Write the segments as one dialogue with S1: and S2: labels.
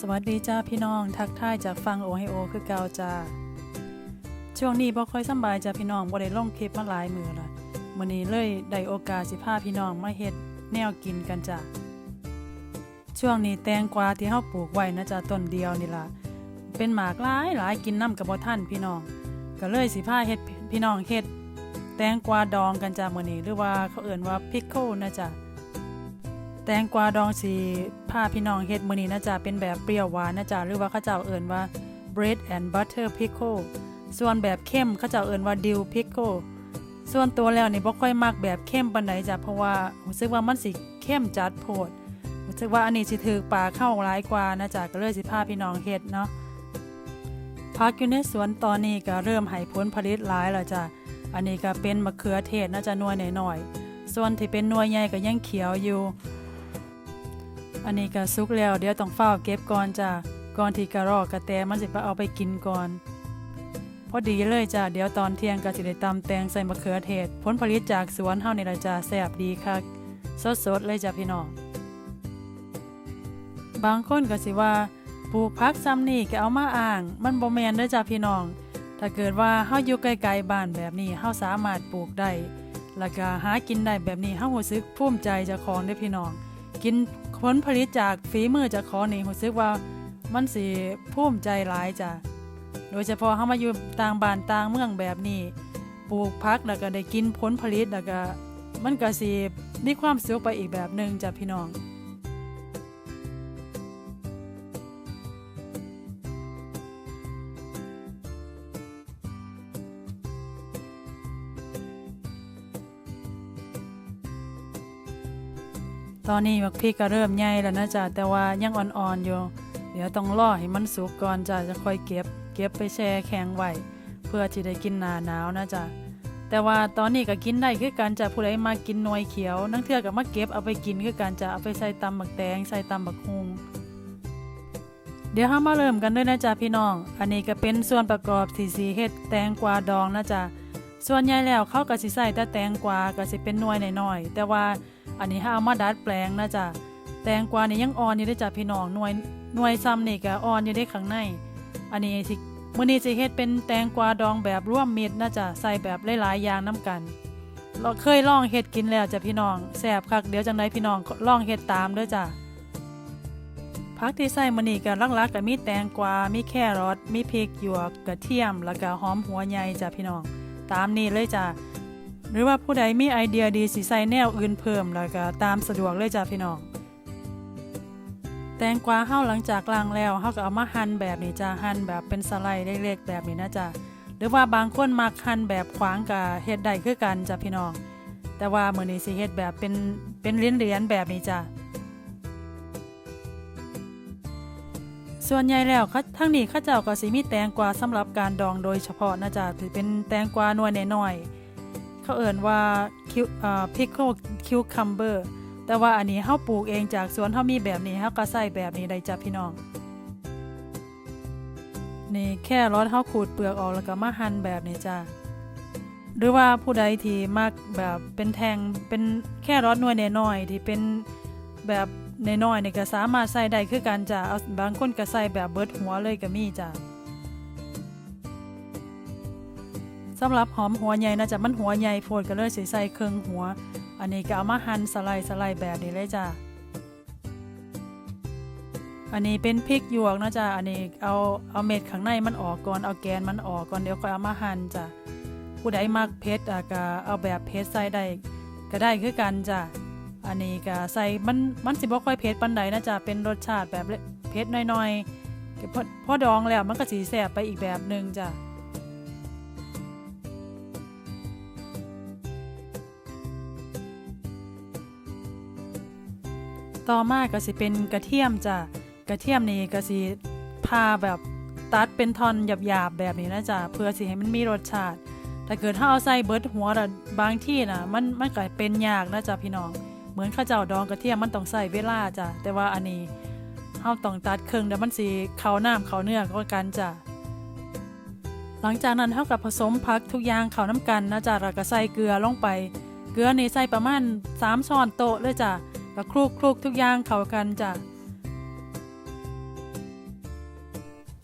S1: สวัสดีจ้าพี่น้อง ทักทายจากฟังโอไฮโอคือเกาจ้าช่วงนี้บ่ค่อยสบายจ้าพี่น้องบ่ได้ลงคลิปมาหลายมือละมื้อนี้เลยได้โอกาสสิพาพี่น้องมาเฮ็ดแนวกินกันจ้าช่วงนี้แตงกวาที่เฮาปลูกไว้นะจ้าต้นเดียวนี่ล่ะเป็นหมากหลายหลายกินน้ำกับบ่ทันพี่น้อง ก็เลยสิพาเฮ็ดพี่น้องเฮ็ดแตงกวาดองกันจ้ามื้อนี้หรือว่าเขาเอิ้นว่าพิกโคนะจ้า แตงกวาดองสีผ้าพี่น้องเฮ็ดมื้อนี้นะจ๊ะเป็นแบบเปรี้ยวหวานนะจ๊ะหรือว่าเขาเจ้าเอิ้นว่า bread and butter pickle ส่วนแบบเข้มเขาเจ้าเอิ้นว่า dill pickle ส่วนตัวแล้วนี่บ่ค่อยมักแบบเข้มปานใดจ้ะเพราะว่ารู้สึกว่ามันสิเข้มจัดโพดรู้สึกว่าอันนี้สิถือปลาเข้าหลายกว่านะจ๊ะก็เลยสิพาพี่น้องเฮ็ดเนาะพักอยู่ในสวนตอนนี้ก็เริ่มให้ผลผลิตหลายแล้วจ้ะอันนี้ก็เป็นมะเขือเทศน่าจะน่วยน้อยๆส่วนที่เป็นนวยใหญ่ก็ยังเขียวอยู่ อันนี้ก็สุกแล้วเดี๋ยวต้องเฝ้าเก็บก่อนจ้ะก่อนที่กระรอกกระแตมันสิไปเอาไปกินก่อน พอดีเลยจ้ะเดี๋ยวตอนเที่ยงก็สิได้ตำแตงใส่มะเขือเทศผลผลิตจากสวนเฮานี่ละจ้ะแซ่บดีคักสดๆเลยจ้ะพี่น้องบางคนก็สิว่าปลูกผักซ้ำนี่ก็เอามาอ่าง มันบ่แมนเด้อจ้ะพี่น้อง ถ้าเกิดว่าเฮาอยู่ไกลๆบ้านแบบนี้เฮาสามารถปลูกได้แล้วก็หากินได้แบบนี้เฮารู้สึกภูมิใจเจ้าของเด้อพี่น้อง กินผลผลิตจากฝีมือจากขอนี่รู้สึกว่ามันสิภูมิใจหลายจ้ะโดยเฉพาะเฮามาอยู่ต่างบ้านต่างเมืองแบบนี้ปลูกพักแล้วก็ได้กินผลผลิตแล้วก็มันก็สิมีความสุขไปอีกแบบหนึงจ้ะพี่น้อง ตอนนี้บักพริกก็เริ่มใหญ่แล้วนะจ๊ะแต่ว่ายังอ่อนๆอยู่ เดี๋ยวต้องรอให้มันสุกก่อนจ้ะจะค่อยเก็บ เก็บไปแช่แข็งไว้เพื่อที่ได้กินหนาหนาวนะจ๊ะแต่ว่าตอนนี้ก็กินได้คือกันจ้ะผู้ใดมากินหนวยเขียว นังเทื่อก็มาเก็บเอาไปกินคือกันจ้ะเอาไปใส่ตำบักแตงใส่ตำบักฮุงเดี๋ยวเรามาเริ่มกันด้วยนะจ๊ะพี่น้อง อันนี้ก็เป็นส่วนประกอบที่สีเฮ็ดแตงกวาดองนะจ๊ะส่วนใหญ่แล้วเขาก็สิใส่แต่แตงกวาก็สิเป็นหนวยหน้อยๆแต่ว่า อันนี้ถ้าเอามาดัดแปลงนะจ๊ะแตงกวานี่ยังอ่อนอยู่ได้จ้ะพี่น้องหน่วยหน่วยซ้ำนี่ก็อ่อนอยู่ได้ข้างใน อันนี้สิมื้อนี้สิเฮ็ดเป็นแตงกวาดองแบบร่วมมิตรนะจ๊ะใส่แบบหลายๆอย่างน้ำกันเราเคยลองเฮ็ดกินแล้วจ้ะพี่น้องแซ่บคักเดี๋ยวจังไดพี่น้องลองเฮ็ดตามเด้อจ้ะผักที่ใส่มื้อนี้ก็ลักๆก็มีแตงกวา มีแครอทมีพริกหยวกกระเทียม แล้วก็หอมหัวใหญ่จ้ะพี่น้อง ตามนี้เลยจ้ะ หรือว่าผู้ใดมีไอเดียดีสิใส่แนวอื่นเพิ่มแล้วก็ตามสะดวกเลยจ้ะพี่น้อง แตงกวาเฮาหลังจากล้างแล้วเฮาก็เอามาหั่นแบบนี้จ้ะหั่นแบบเป็นสไลด์เล็กๆแบบนี้นะจ้ะหรือว่าบางคนมักหั่นแบบขวางก็เฮ็ดได้คือกันจ้ะพี่น้อง แต่ว่ามื้อนี้สิเฮ็ดแบบเป็นเป็นเหรียญๆแบบนี้จ้ะส่วนใหญ่แล้วเขาทั้งนี้เขาเจ้าก็สิมีแตงกวาสำหรับการดองโดยเฉพาะนะจ๊ะถือเป็นแตงกวาหน่วยน้อยๆ เขาเอ่นว่าคิวอ่า pickle cucumber แต่ว่าอันนี้เฮาปลูกเองจากสวนเฮามีแบบนี้เฮาก็ใส่แบบนี้ได้จ้ะพี่น้อง นี่แค่รอดเฮาขูดเปลือกออกแล้วก็มาหั่นแบบนี้จ้ะหรือว่าผู้ใดที่มักแบบเป็นแทงเป็นแค่รอดหน่วยน้อยๆที่เป็นแบบน้อยๆนี่ก็สามารถใส่ได้คือกันจ้ะเอาบางคนก็ใส่แบบเบิดหัวเลยก็มีจ้ะ สำหรับหอมหัวใหญ่นะจ๊ะมันหัวใหญ่โพดก็เลยสิใส่เครื่องหัว อันนี้ก็เอามาหั่นสไลด์สไลด์แบบนี้เลยจ้ะอันนี้เป็นพริกหยวกนะจ๊ะ อันนี้เอาเอาเม็ดข้างในมันออกก่อน เอาแกนมันออกก่อน เดี๋ยวค่อยเอามาหั่นจ้ะ ผู้ใดมักเผ็ดอะก็เอาแบบเผ็ดใส่ได้ก็ได้คือกันจ้ะ อันนี้ก็ใส่มันมันสิบ่ค่อยเผ็ดปานใดนะจ๊ะ เป็นรสชาติแบบเผ็ดน้อยๆพอพอดองแล้วมันก็สีแสบไปอีกแบบหนึ่งจ้ะ ต่อมาก็สิเป็นกระเทียมจ้ะกระเทียมนี่ก็สิพาแบบตัดเป็นท่อนหยาบๆแบบนี้นะจ๊ะเพื่อสิให้มันมีรสชาติ ถ้าเกิดถ้าเอาใส่เบิดหัวละบางที่นะมันมันก็เป็นยากนะจ๊ะพี่น้อง เหมือนข้าวเจ้าดองกระเทียมมันต้องใส่เวลาจ้ะแต่ว่าอันนี้เฮาต้องตัดเครื่องเดี๋ยวมันสิเข้าน้ำเข้าเนื้อก็กันจ้ะหลังจากนั้นเฮากับผสมผักทุกอย่างเข้าน้ำกันนะจ๊ะแล้วก็ใส่เกลือลงไป เกลือนี่ใส่ประมาณ3ช้อนโต๊ะเลยจ้ะ ก็คลุกคลุกทุกอย่างเข้ากันจ้ะ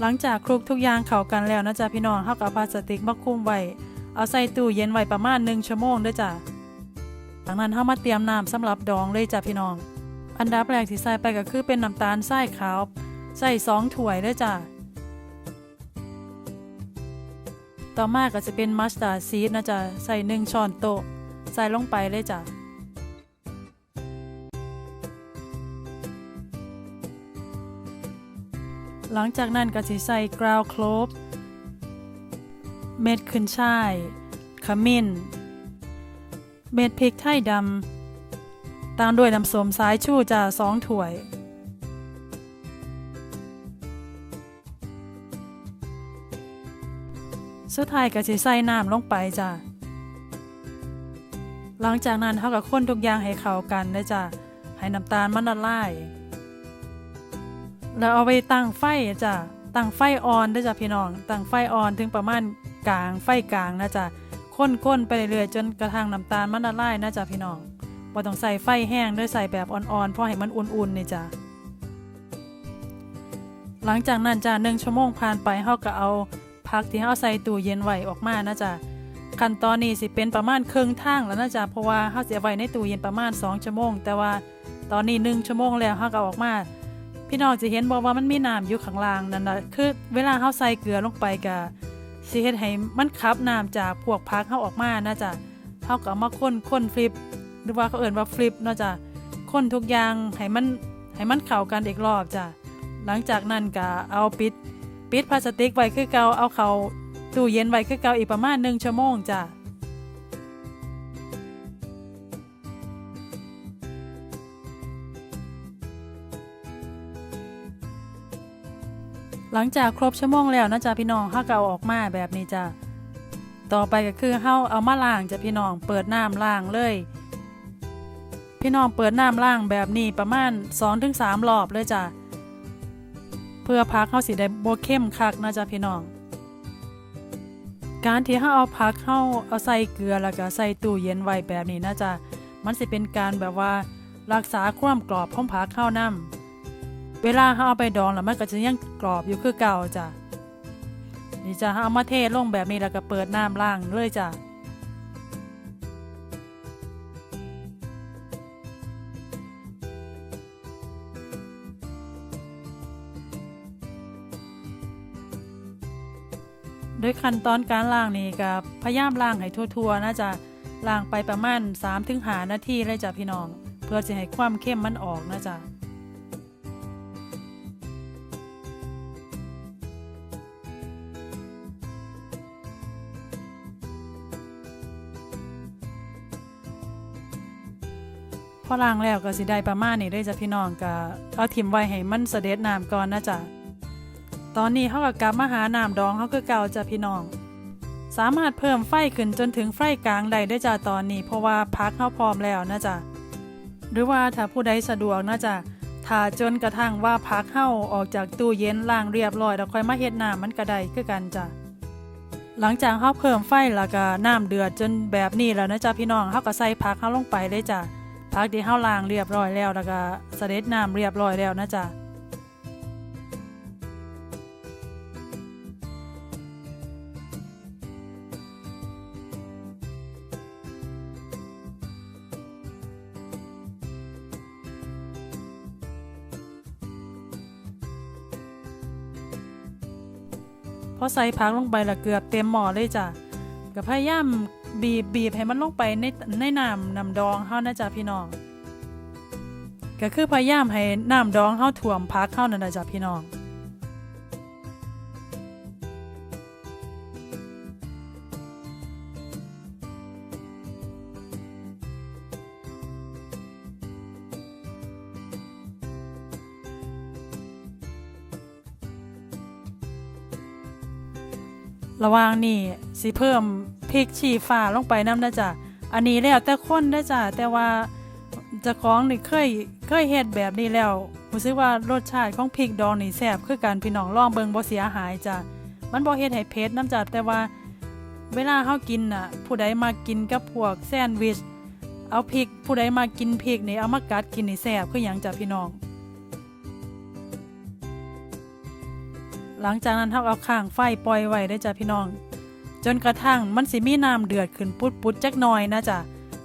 S1: หลังจากคลุกทุกอย่างเข้ากันแล้วนะจ๊ะพี่น้องเฮาก็เอาพลาสติกมาคุมไว้เอาใส่ตู้เย็นไว้ประมาณ1ชั่วโมงเด้อจ้ะจากนั้นเฮามาเตรียมน้ำสำหรับดองเลยจ้ะพี่น้อง อันดับแรกที่ใส่ไปก็คือเป็นน้ำตาลทรายขาวใส่สองถ้วยเด้อจ้ะต่อมาก็จะเป็นมัสตาร์ดซีดนะจ๊ะใส่หนึ่งช้อนโต๊ะใส่ลงไปเลยจ้ะ หลังจากนั้นก็สิใส่กราวโคลบเม็ดขึ้นช่ายขมิ้น เม็ดพริกไทยดำตามด้วยน้ำส้มสายชูจ่าสองถ้วย สุดท้ายก็สิใส่น้ำลงไปจ้ะหลังจากนั้นเขาก็คนทุกอย่างให้เข้ากันเลยจ้ะให้น้ำตาลมันละลาย แล้วเอาไปตั้งไฟจ้ะตั้งไฟอ่อนเด้วยจ้ะพี่น้องตั้งไฟอ่อนถึงประมาณกลางไฟกลางนะจ๊ะค้นๆไปเรื่อยๆจนกระทั่งน้ำตาลมันละลายนะจ๊ะพี่น้องบ่ต้องใส่ไฟแห้งด้วยใส่แบบอ่อนๆเพราะให้มันอุ่นๆนี่จ้ะหลังจากนั้นจ้ะหนึ่งชั่วโมงผ่านไปเฮาก็เอาผักที่เฮาใส่ตู้เย็นไว้ออกมานะจ๊ะขั้นตอนนี้สิเป็นประมาณครึ่งทางแล้วนะจ๊ะเพราะว่าเฮาเสียไว้ในตู้เย็นประมาณ 2 ชั่วโมง แต่ว่าตอนนี้ 1 ชั่วโมงแล้วเฮาก็ออกมา พี่น้องจะเห็นบอกว่ามันมีน้ำอยู่ข้างล่างนั่นนะคือเวลาเขาใส่เกลือลงไปก็สิเฮ็ดให้มันขับน้ำจากพวกพักเขาออกมานะจ๊ะเขาก็เอามาค้นค้นฟลิป หรือว่าเขาเอ่นว่าฟลิปเนาะจ๊ะค้นทุกอย่างให้มันให้มันเข้ากันอีกรอบจ้ะหลังจากนั้นก็เอาปิด ปิดพลาสติกไว้คือเก่าเอาเข้าตู้เย็นไว้คือเก่าอีกประมาณ1ชั่วโมงจ้ะ หลังจากครบชั่วโมงแล้วนะจ๊ะพี่น้องเฮาก็เอาออกมาแบบนี้จ้ะต่อไปก็คือเฮาเอามาล้างจ้ะพี่น้องเปิดน้ำล้างเลย พี่น้องเปิดน้ำล้างแบบนี้ประมาณ 2-3รอบเลยจ้ะเพื่อพักเฮาสิได้บ่เข้มคักนะจ๊ะพี่น้อง การที่เฮาเอาพักเฮาเอาใส่เกลือแล้วก็ใส่ตู้เย็นไว้แบบนี้นะจ๊ะมันสิเป็นการแบบว่ารักษาความกรอบของผักเฮานำ เวลาเขาเอาไปดองแล้วมันก็จะยังกรอบอยู่คือเก่าจ้ะนี่จ้ะเอามาเทลงแบบนี้แล้วก็เปิดน้ำล้างเลยจ้ะโดยขั้นตอนการล้างนี่ก็พยายามล้างให้ทั่วๆนะจ๊ะล้างไปประมาณ3-5นาทีเลยจ้ะพี่น้อง เพื่อจะให้ความเข้มมันออกนะจ๊ะ พอล้างแล้วก็สิได้ประมาณนี้ได้จ้ะพี่น้องก็เอาทิมไว้ให้มันเสด็จน้ำก่อนนะจ๊ะตอนนี้เขาก็กลับมาหาน้ำดองเขาคือเก่าจ้ะพี่น้อง สามารถเพิ่มไฟขึ้นจนถึงไฟกลางได้ได้จ้ะตอนนี้ เพราะว่าพักเขาพร้อมแล้วนะจ๊ะหรือว่าถ้าผู้ใดสะดวกนะจ๊ะถ้าจนกระทั่งว่าพักเข้าออกจากตู้เย็นล้างเรียบร้อยแล้วค่อยมาเฮ็ดน้ำมันก็ได้คือกันจ้ะหลังจากเขาเพิ่มไฟแล้วก็น้ำเดือดจนแบบนี้แล้วนะจ๊ะพี่น้องเขาก็ใส่ผักเขาลงไปเลยจ้ะ ผักที่เขาล้างเรียบร้อยแล้วแล้วก็เสด็จน้ำเรียบร้อยแล้วนะจ๊ะพอใส่ผักลงไปละเกือบเต็มหม้อเลยจ้ะก็พยายาม บีบบีบให้มันลงไปในในน้ำน้ำดองเฮานะจ๊ะพี่น้อง ก็คือพยายามให้น้ำดองเฮาท่วมพักเฮานั่นนะจ๊ะพี่น้องระว่างนี่สิเพิ่ม พริกชี้ฟ้าลงไปน้ำนะจ๊ะอันนี้แล้วแต่คนได้จ้ะแต่ว่าจะของนี่เคยเคยเฮ็ดแบบนี้แล้วรู้สึกว่ารสชาติของพริกดองนี่แซ่บคือกันพี่น้องลองเบิงบ่เสียหายจ้ะมันบ่เฮ็ดให้เผ็ดน้ำจ้ะแต่ว่าเวลาเฮากินน่ะ ผู้ใดมากินกับพวกแซนด์วิชเอาพริก ผู้ใดมากินพริกนี่เอามากัดกินนี่แซ่บคือหยังจ้ะพี่น้อง หลังจากนั้นเฮาเอาข้างไฟปล่อยไว้ได้จ้ะพี่น้อง จนกระทั่งมันสิมีน้ำเดือดขึ้นปุดๆจักหน่อยนะจ้ะ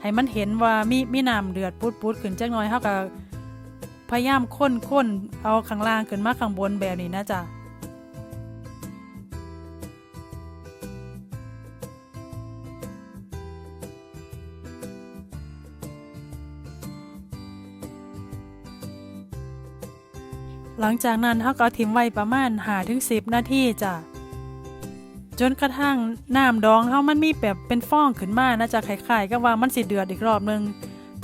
S1: ให้มันเห็นว่ามีมีน้ำเดือดปุดๆขึ้นจักหน่อยเฮาก็พยายามค้นๆเอาข้างล่างขึ้นมาข้างบนแบบนี้นะจ้ะหลังจากนั้นเขาก็ทิ้งไว้ประมาณหาถึงสิบนาทีจ้ะ จนกระทั่งน้ำดองเขามันมีแบบเป็นฟองขึ้นมานะจ๊ะคล้ายๆก็ว่ามันสิเดือดอีกรอบหนึง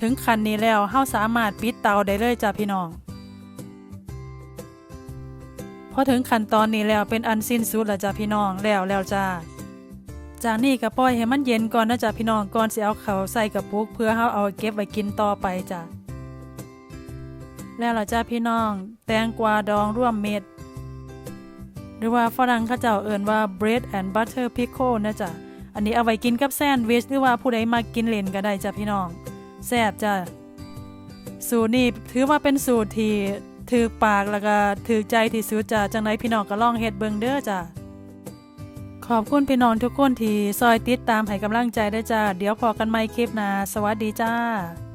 S1: ถึงคันนี้แล้วเขาสามารถปิดเตาได้เลยจ้ะพี่น้องพอถึงขั้นตอนนี้แล้วเป็นอันสิ้นสุดแล้วจ้ะพี่น้องแล้วแล้วจ้าจากนี้ก็ปล่อยให้มันเย็นก่อนนะจ๊ะพี่น้องก่อนสิเอาเขาใส่กระปุกเพื่อเขาเอาเก็บไว้กินต่อไปจ้ะแล้วล่ะจ้าพี่น้อง แตงกวาดองร่วมเม็ด หรือว่าฝรั่งเขาเจ้าเอิ่นว่า bread and butter pickle นะจ๊ะ อันนี้เอาไว้กินกับแซนด์วิชหรือว่าผู้ใดมากินเล่นก็ได้จ้ะพี่น้องแซ่บจ้ะสูตรนี้ถือว่าเป็นสูตรที่ถือปากแล้วก็ถือใจที่สุดจ้ะจังไดพี่น้องก็ลองเฮ็ดเบิ่งเด้อจ้ะขอบคุณพี่น้องทุกคนที่ซอยติดตามให้กำลังใจได้จ้าเดี๋ยวพอกันใหม่คลิปหน้าสวัสดีจ้า